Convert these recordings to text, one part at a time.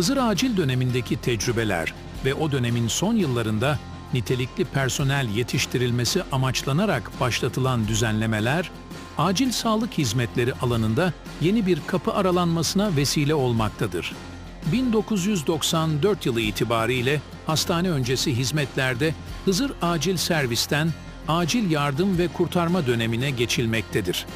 Hızır Acil dönemindeki tecrübeler ve o dönemin son yıllarında nitelikli personel yetiştirilmesi amaçlanarak başlatılan düzenlemeler, acil sağlık hizmetleri alanında yeni bir kapı aralanmasına vesile olmaktadır. 1994 yılı itibariyle hastane öncesi hizmetlerde Hızır Acil Servis'ten acil yardım ve kurtarma dönemine geçilmektedir.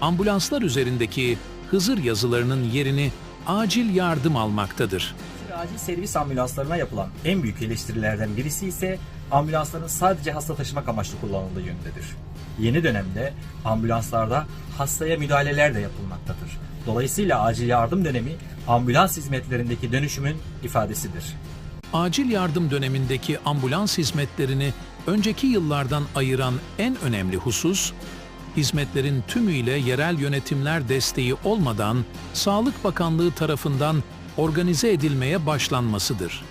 Ambulanslar üzerindeki Hızır yazılarının yerini acil yardım almaktadır. Acil servis ambulanslarına yapılan en büyük eleştirilerden birisi ise ambulansların sadece hasta taşımak amaçlı kullanıldığı yönündedir. Yeni dönemde ambulanslarda hastaya müdahaleler de yapılmaktadır. Dolayısıyla acil yardım dönemi ambulans hizmetlerindeki dönüşümün ifadesidir. Acil yardım dönemindeki ambulans hizmetlerini önceki yıllardan ayıran en önemli husus, hizmetlerin tümüyle yerel yönetimler desteği olmadan Sağlık Bakanlığı tarafından organize edilmeye başlanmasıdır.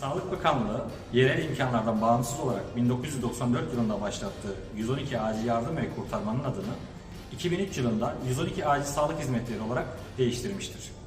Sağlık Bakanlığı yerel imkanlardan bağımsız olarak 1994 yılında başlattığı 112 Acil Yardım ve Kurtarmanın adını 2003 yılında 112 Acil Sağlık Hizmetleri olarak değiştirmiştir.